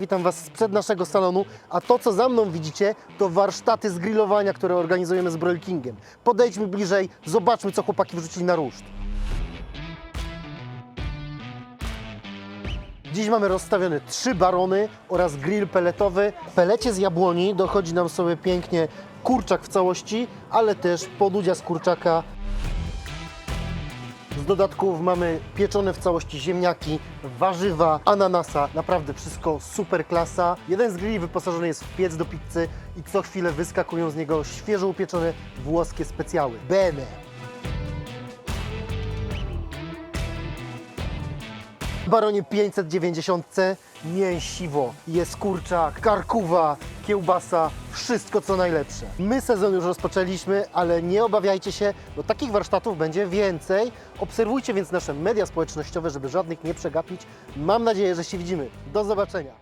Witam Was sprzed naszego salonu, a to co za mną widzicie to warsztaty z grillowania, które organizujemy z Broil Kingiem. Podejdźmy bliżej, zobaczmy co chłopaki wrzucili na ruszt. Dziś mamy rozstawione trzy barony oraz grill peletowy. W pelecie z jabłoni dochodzi nam sobie pięknie kurczak w całości, ale też podudzia z kurczaka. Z dodatków mamy pieczone w całości ziemniaki, warzywa, ananasa. Naprawdę wszystko super klasa. Jeden z grilli wyposażony jest w piec do pizzy i co chwilę wyskakują z niego świeżo upieczone włoskie specjały. Bene! Baronie 590 mięsiwo, jest kurczak, karkuwa, kiełbasa, wszystko co najlepsze. My sezon już rozpoczęliśmy, ale nie obawiajcie się, bo takich warsztatów będzie więcej. Obserwujcie więc nasze media społecznościowe, żeby żadnych nie przegapić. Mam nadzieję, że się widzimy. Do zobaczenia.